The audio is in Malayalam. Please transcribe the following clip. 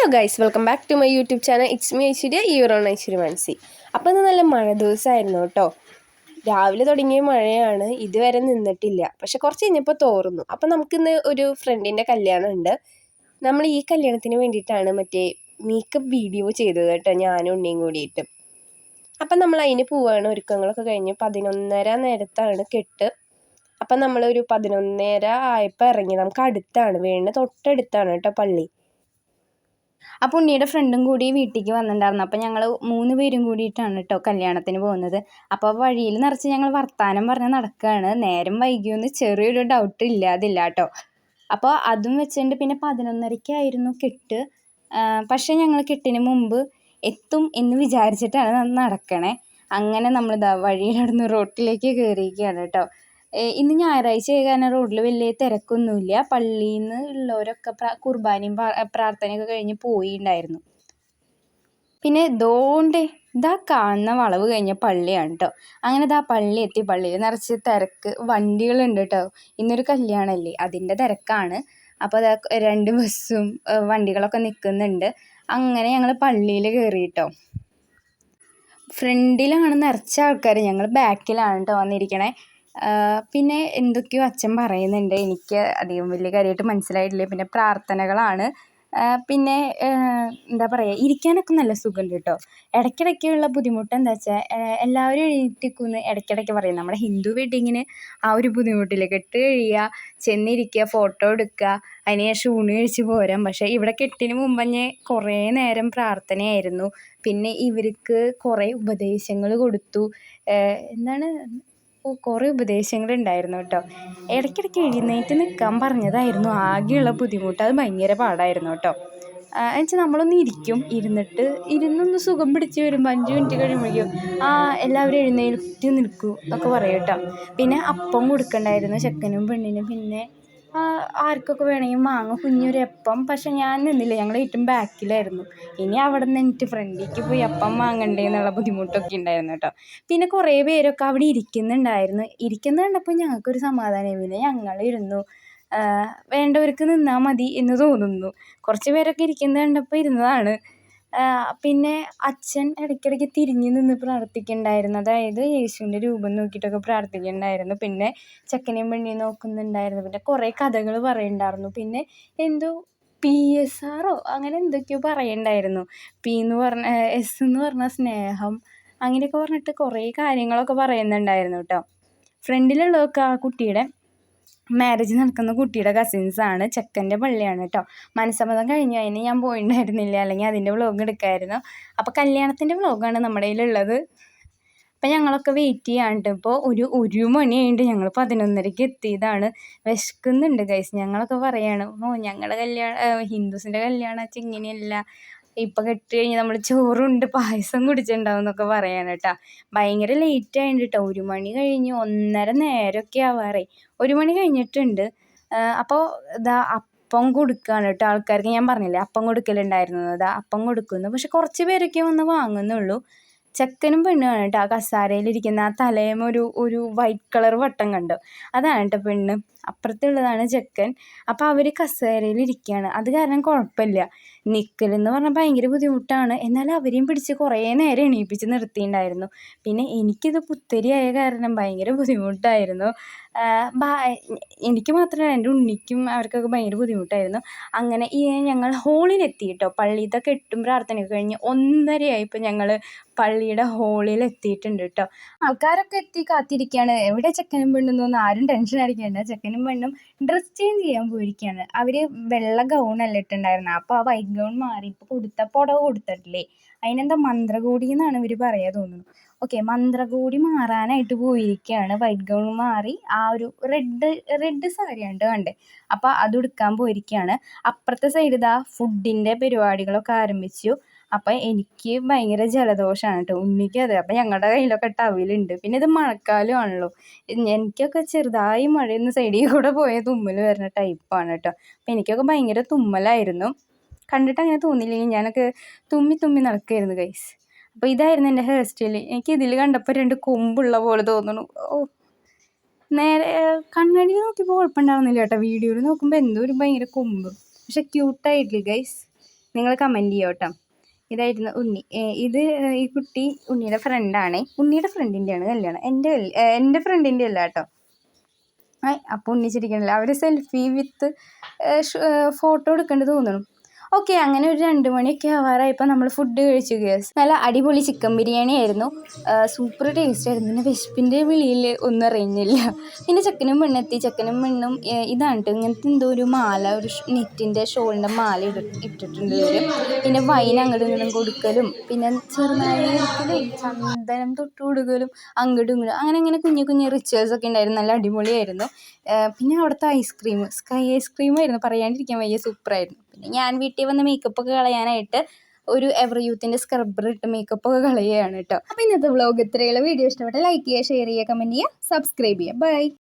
Hello guys welcome back to my YouTube channel it's me Aishwarya your own Aishwarya Mansi അപ്പോൾ ഇന്ന് നല്ല മഴ ദിവസമായിരുന്നു കേട്ടോ. രാവിലെ തുടങ്ങിയ മഴയാണ്. ഇതുവരെ നിന്നിട്ടില്ല. പക്ഷെ കുറച്ച് കഴിഞ്ഞപ്പോൾ തോർന്നു. അപ്പോൾ നമുക്കിന്ന് ഒരു ഫ്രണ്ടിന്റെ കല്യാണം ഉണ്ട്. നമ്മൾ ഈ കല്യാണത്തിന് വേണ്ടിയിട്ടാണ് മറ്റേ മേക്കപ്പ് വീഡിയോ ചെയ്തത് കേട്ടോ ഞാനും ഉണ്ണിയും കൂടിയിട്ട്. അപ്പം നമ്മൾ അതിന് പോവുകയാണ് ഒരുക്കങ്ങളൊക്കെ കഴിഞ്ഞ് പതിനൊന്നര നേരത്താണ് കെട്ട്. അപ്പം നമ്മളൊരു പതിനൊന്നര ആയപ്പോൾ ഇറങ്ങി. നമുക്ക് അടുത്താണ്. വീടിന് തൊട്ടടുത്താണ് കേട്ടോ പള്ളി. അപ്പോൾ ഉണ്ണിയുടെ ഫ്രണ്ടും കൂടി വീട്ടിലേക്ക് വന്നിട്ടുണ്ടായിരുന്നു. അപ്പോൾ ഞങ്ങൾ മൂന്ന് പേരും കൂടിയിട്ടാണ് കേട്ടോ കല്യാണത്തിന് പോകുന്നത്. അപ്പോൾ വഴിയിൽ നിറച്ച് ഞങ്ങൾ വർത്താനം പറഞ്ഞ് നടക്കുകയാണ് നേരം വൈകിയൊന്ന് ചെറിയൊരു ഡൗട്ട് ഇല്ലാതില്ല കേട്ടോ അപ്പോൾ അതും വെച്ചിട്ട് പിന്നെ പതിനൊന്നരയ്ക്കായിരുന്നു കെട്ട്. പക്ഷേ ഞങ്ങൾ കെട്ടിന് മുമ്പ് എത്തും എന്ന് വിചാരിച്ചിട്ടാണ് നടക്കണേ. അങ്ങനെ നമ്മൾ വഴിയിലടന്ന് റോട്ടിലേക്ക് കയറിയിരിക്കുകയാണ് കേട്ടോ ഇന്ന് ഞായറാഴ്ച ആയ റോഡിൽ വലിയ തിരക്കൊന്നുമില്ല. പള്ളിയിൽ നിന്ന് ഉള്ളവരൊക്കെ കുർബാനയും പ്രാ- പ്രാർത്ഥനയൊക്കെ കഴിഞ്ഞ് പോയിണ്ടായിരുന്നു. പിന്നെ ദോണ്ടേ ഇതാ കാണുന്ന വളവ് കഴിഞ്ഞ പള്ളിയാണ് കേട്ടോ അങ്ങനെ ഇതാ പള്ളി എത്തി. പള്ളിയിൽ നിറച്ച് തിരക്ക് വണ്ടികളുണ്ട് കേട്ടോ ഇന്നൊരു കല്യാണമല്ലേ അതിന്റെ തിരക്കാണ്. അപ്പോൾ അതാ രണ്ട് ബസ്സും വണ്ടികളൊക്കെ നിൽക്കുന്നുണ്ട് അങ്ങനെ ഞങ്ങൾ പള്ളിയിൽ കയറി കേട്ടോ ഫ്രണ്ടിലാണ് നിറച്ച ആൾക്കാർ ഞങ്ങൾ ബാക്കിലാണ് കേട്ടോ വന്നിരിക്കണേ. പിന്നെ എന്തൊക്കെയോ അച്ഛൻ പറയുന്നുണ്ട്. എനിക്ക് അധികം വലിയ കാര്യമായിട്ട് മനസ്സിലായിട്ടില്ല. പിന്നെ പ്രാർത്ഥനകളാണ്. പിന്നെ എന്താ പറയുക ഇരിക്കാനൊക്കെ നല്ല സുഖമുണ്ട് കേട്ടോ. ഇടയ്ക്കിടയ്ക്കുള്ള ബുദ്ധിമുട്ട് എന്താ വെച്ചാൽ എല്ലാവരും എഴുന്നേറ്റിക്കുമെന്ന് ഇടയ്ക്കിടയ്ക്ക് പറയും നമ്മുടെ ഹിന്ദു വെഡ്ഡിങ്ങിന് ആ ഒരു ബുദ്ധിമുട്ടില്ല. കെട്ട് കഴിയുക ചെന്നിരിക്കുക ഫോട്ടോ എടുക്കുക അതിന് ശേഷം ഊണ് കഴിച്ച് പോരാം. പക്ഷേ ഇവിടെ കെട്ടിന് മുമ്പ് ഞാൻ കുറേ നേരം പ്രാർത്ഥനയായിരുന്നു. പിന്നെ ഇവർക്ക് കുറേ ഉപദേശങ്ങൾ കൊടുത്തു. എന്താണ് ഓ കുറേ ഉപദേശങ്ങളുണ്ടായിരുന്നു കേട്ടോ. ഇടയ്ക്കിടയ്ക്ക് എഴുന്നേറ്റ് നിൽക്കാൻ പറഞ്ഞതായിരുന്നു ആകെയുള്ള ബുദ്ധിമുട്ട്. അത് ഭയങ്കര പാടായിരുന്നു കേട്ടോ. എന്നുവെച്ചാൽ നമ്മളൊന്ന് ഇരിക്കും. ഇരുന്നിട്ട് ഇരുന്നൊന്ന് സുഖം പിടിച്ച് വരുമ്പോൾ അഞ്ച് മിനിറ്റ് കഴിയുമ്പോഴേക്കും ആ എല്ലാവരും എഴുന്നേറ്റ് നിൽക്കൂ എന്നൊക്കെ പറയും കേട്ടോ. പിന്നെ അപ്പം കൊടുക്കണ്ടായിരുന്നു ചെക്കനും പെണ്ണിനും. പിന്നെ ആർക്കൊക്കെ വേണമെങ്കിൽ മാങ്ങ കുഞ്ഞൊരപ്പം പക്ഷെ ഞാൻ നിന്നില്ല ഞങ്ങൾ ഏറ്റവും ബാക്കിലായിരുന്നു. ഇനി അവിടെ നിന്ന് എനിക്ക് ഫ്രണ്ടിലേക്ക് പോയി അപ്പം വാങ്ങണ്ടേ എന്നുള്ള ബുദ്ധിമുട്ടൊക്കെ ഉണ്ടായിരുന്നു കേട്ടോ. പിന്നെ കുറേ പേരൊക്കെ അവിടെ ഇരിക്കുന്നുണ്ടായിരുന്നു. ഇരിക്കുന്ന കണ്ടപ്പോൾ ഞങ്ങൾക്കൊരു സമാധാനം പിന്നെ ഞങ്ങളിരുന്നു വേണ്ടവർക്ക് നിന്നാൽ മതി എന്ന് തോന്നുന്നു. കുറച്ച് പേരൊക്കെ ഇരിക്കുന്നത് കണ്ടപ്പോൾ ഇരുന്നതാണ്. പിന്നെ അച്ഛൻ ഇടയ്ക്കിടയ്ക്ക് തിരിഞ്ഞ് നിന്ന് പ്രാർത്ഥിക്കുന്നുണ്ടായിരുന്നു അതായത് യേശുവിന്റെ രൂപം നോക്കിയിട്ടൊക്കെ പ്രാർത്ഥിക്കുന്നുണ്ടായിരുന്നു പിന്നെ ചെക്കനെയും പെണ്ണിനെയും നോക്കുന്നുണ്ടായിരുന്നു. പിന്നെ കുറേ കഥകൾ പറയുന്നുണ്ടായിരുന്നു പിന്നെ എന്തോ പി എസ് ആറോ അങ്ങനെ എന്തൊക്കെയോ പറയുന്നുണ്ടായിരുന്നു പി എന്ന് പറഞ്ഞ എസ് എന്ന് പറഞ്ഞാൽ സ്നേഹം അങ്ങനെയൊക്കെ പറഞ്ഞിട്ട് കുറേ കാര്യങ്ങളൊക്കെ പറയുന്നുണ്ടായിരുന്നു കേട്ടോ. ഫ്രണ്ടിലുള്ളതൊക്കെ ആ കുട്ടിയുടെ മാരേജ് നടക്കുന്ന കുട്ടിയുടെ കസിൻസാണ് ചെക്കന്റെ പള്ളിയാണ് കേട്ടോ മനസ്സമ്മതം കഴിഞ്ഞു. അതിന് ഞാൻ പോയിട്ടുണ്ടായിരുന്നില്ല. അല്ലെങ്കിൽ അതിന്റെ വ്ളോഗ് എടുക്കായിരുന്നു. അപ്പോൾ കല്യാണത്തിന്റെ വ്ളോഗാണ് നമ്മുടെ കയ്യിലുള്ളത്. അപ്പം ഞങ്ങളൊക്കെ വെയിറ്റ് ചെയ്യാണ്ട് ഇപ്പോൾ ഒരു ഒരു മണിയായിട്ട് ഞങ്ങൾ പതിനൊന്നരയ്ക്ക് എത്തിയതാണ്. വിശക്കുന്നുണ്ട് ഗൈസ് ഞങ്ങളൊക്കെ പറയാണ് ഓ ഞങ്ങളുടെ കല്യാണം ഹിന്ദുസിന്റെ കല്യാണം വെച്ചാൽ ഇങ്ങനെയല്ല. ഇപ്പം കെട്ടി കഴിഞ്ഞ് നമ്മൾ ചോറുണ്ട് പായസം കുടിച്ചിട്ടുണ്ടാവും എന്നൊക്കെ പറയാണ് കേട്ടോ ഭയങ്കര ലേറ്റ് ആയിട്ട് കേട്ടോ ഒരു മണി കഴിഞ്ഞ് ഒന്നര നേരമൊക്കെ ആവാറേ. ഒരു മണി കഴിഞ്ഞിട്ടുണ്ട്. അപ്പോൾ ഇതാ അപ്പം കൊടുക്കുകയാണ് കേട്ടോ ആൾക്കാർക്ക് ഞാൻ പറഞ്ഞില്ലേ അപ്പം കൊടുക്കലുണ്ടായിരുന്നു. ഇതാ അപ്പം കൊടുക്കുന്നു. പക്ഷെ കുറച്ച് പേരൊക്കെ വന്ന് വാങ്ങുന്നുള്ളൂ. ചെക്കനും പെണ്ണുമാണ് കേട്ടോ ആ കസാരയിലിരിക്കുന്ന ആ തലയും ഒരു ഒരു വൈറ്റ് കളർ വട്ടം കണ്ടു. അതാണ് കേട്ടോ പെണ്ണ്. അപ്പുറത്തുള്ളതാണ് ചെക്കൻ. അപ്പോൾ അവർ കസേരയിലിരിക്കുകയാണ് അത് കാരണം കുഴപ്പമില്ല. നിൽക്കലെന്ന് പറഞ്ഞാൽ ഭയങ്കര ബുദ്ധിമുട്ടാണ്. എന്നാൽ അവരെയും പിടിച്ച് കുറേ നേരം എണീപ്പിച്ച് നിർത്തിയിട്ടുണ്ടായിരുന്നു. പിന്നെ എനിക്കിത് പുത്തരിയായ കാരണം ഭയങ്കര ബുദ്ധിമുട്ടായിരുന്നു. എനിക്ക് മാത്രമല്ല എന്റെ ഉണ്ണിക്കും അവർക്കൊക്കെ ഭയങ്കര ബുദ്ധിമുട്ടായിരുന്നു. അങ്ങനെ ഈ ഞങ്ങൾ ഹോളിലെത്തി കേട്ടോ. പള്ളിയിലത്തെ കെട്ടും പ്രാർത്ഥനയൊക്കെ കഴിഞ്ഞ് ഒന്നരയായിപ്പോൾ ഞങ്ങൾ പള്ളിയുടെ ഹോളിൽ എത്തിയിട്ടുണ്ട് കേട്ടോ. ആൾക്കാരൊക്കെ എത്തി കാത്തിരിക്കുകയാണ്. എവിടെ ചെക്കനും പെണ്ണുന്നൊന്നും ആരും ടെൻഷൻ അടിക്കേണ്ട. ചെക്കനും പെണ്ണും ഡ്രസ് ചേഞ്ച് ചെയ്യാൻ പോയിരിക്കുകയാണ് അവർ വെള്ള ഗൗൺ ഗൗണല്ല ഇട്ടുണ്ടായിരുന്നത് അപ്പോൾ ആ വൈറ്റ് ഗൗൺ മാറി. ഇപ്പോൾ കൊടുത്ത പുടവ് കൊടുത്തിട്ടില്ലേ? അതിനെന്താ മന്ത്രകൂടി എന്നാണ് ഇവർ പറയാ തോന്നുന്നു. ഓക്കെ മന്ത്രകൂടി മാറാനായിട്ട് പോയിരിക്കുകയാണ് വൈറ്റ് ഗൗൺ മാറി ആ ഒരു റെഡ് റെഡ് സാരിയാണ് കണ്ടേ. അപ്പോൾ അത് ഉടുക്കാൻ പോയിരിക്കുകയാണ് അപ്പുറത്തെ സൈഡ് ഇതാ ഫുഡിന്റെ പരിപാടികളൊക്കെ ആരംഭിച്ചു. അപ്പം എനിക്ക് ഭയങ്കര ജലദോഷമാണ് കേട്ടോ ഉണ്ണിക്ക് അതെ. അപ്പം ഞങ്ങളുടെ കയ്യിലൊക്കെ ടവലുണ്ട്. പിന്നെ ഇത് മഴക്കാലമാണല്ലോ എനിക്കൊക്കെ ചെറുതായി മഴയൊന്ന് സൈഡിൽ കൂടെ പോയ തുമ്മൽ വരുന്ന ടൈപ്പാണ് കേട്ടോ അപ്പം എനിക്കൊക്കെ ഭയങ്കര തുമ്മലായിരുന്നു. കണ്ടിട്ട് അങ്ങനെ തോന്നിയില്ലെങ്കിൽ ഞാനൊക്കെ തുമ്മി തുമ്മി നടക്കുകയായിരുന്നു ഗൈസ് അപ്പോൾ ഇതായിരുന്നു എന്റെ ഹെയർ സ്റ്റൈൽ എനിക്ക് ഇതിൽ കണ്ടപ്പോൾ രണ്ട് കൊമ്പുള്ള പോലെ തോന്നുന്നു. ഓ. നേരെ കണ്ണാടിയിൽ നോക്കിയപ്പോൾ കുഴപ്പമുണ്ടാവുന്നില്ല കേട്ടോ വീഡിയോയിൽ നോക്കുമ്പോൾ എന്തോ ഒരു ഭയങ്കര കൊമ്പ്. പക്ഷെ ക്യൂട്ടായിട്ടില്ല ഗൈസ് നിങ്ങൾ കമന്റ് ചെയ്യാം കേട്ടോ ഇതായിരുന്നു ഉണ്ണി. ഇത് ഈ കുട്ടി ഉണ്ണിയുടെ ഫ്രണ്ടാണ് ഉണ്ണിയുടെ ഫ്രണ്ടിന്റെയാണ് കല്യാണം. എന്റെ എന്റെ ഫ്രണ്ടിന്റെ അല്ല കേട്ടോ. അപ്പോൾ ഉണ്ണി ചിരിക്കണില്ല അവർ സെൽഫി വിത്ത് ഫോട്ടോ എടുക്കേണ്ടത് തോന്നണം ഓക്കെ അങ്ങനെ ഒരു രണ്ട് മണിയൊക്കെ ആവാറായപ്പോൾ നമ്മൾ ഫുഡ് കഴിച്ചു ഗേസ് നല്ല അടിപൊളി ചിക്കൻ ബിരിയാണി ആയിരുന്നു. സൂപ്പർ ടേസ്റ്റ് ആയിരുന്നു. പിന്നെ വിശപ്പിന്റെ വിളിയിൽ ഒന്നും അറിയുന്നില്ല. പിന്നെ ചക്കനും പെണ്ണെത്തി. ചക്കനും പെണ്ണും ഏ, ഇതാണ് കേട്ടോ ഇങ്ങനത്തെ എന്തോ ഒരു മാല ഒരു നെറ്റിന്റെ ഷോളിന്റെ മാല ഇട ഇട്ടിട്ടുണ്ട് ഇവർ പിന്നെ വൈൻ അങ്ങോട്ടും ഇങ്ങോട്ടും കൊടുക്കലും. പിന്നെ ചെറുതായിട്ട് ചന്ദനം തൊട്ട് കൊടുക്കലും അങ്ങോട്ടും ഇങ്ങോട്ടും അങ്ങനെ അങ്ങനെ കുഞ്ഞു കുഞ്ഞു റിച്വൽസ് ഒക്കെ ഉണ്ടായിരുന്നു. നല്ല അടിപൊളിയായിരുന്നു. പിന്നെ അവിടുത്തെ ഐസ്ക്രീം സ്കൈ ഐസ്ക്രീം ആയിരുന്നു. പറയാണ്ടിരിക്കാൻ വയ്യ സൂപ്പറായിരുന്നു പിന്നെ ഞാൻ വീട്ടിൽ വന്ന് മേക്കപ്പ് ഒക്കെ കളയാനായിട്ട് ഒരു എവർ യൂത്തിന്റെ സ്ക്രബ്ബർ ഇട്ട് മേക്കപ്പ് ഒക്കെ കളയുകയാണ് കേട്ടോ. അപ്പോൾ ഇന്നത്തെ വ്ളോഗ് ഇത്രയുള്ള വീഡിയോ ഇഷ്ടപ്പെട്ട ലൈക്ക് ചെയ്യുക ഷെയർ ചെയ്യുക കമന്റ് ചെയ്യുക സബ്സ്ക്രൈബ് ചെയ്യുക. ബൈ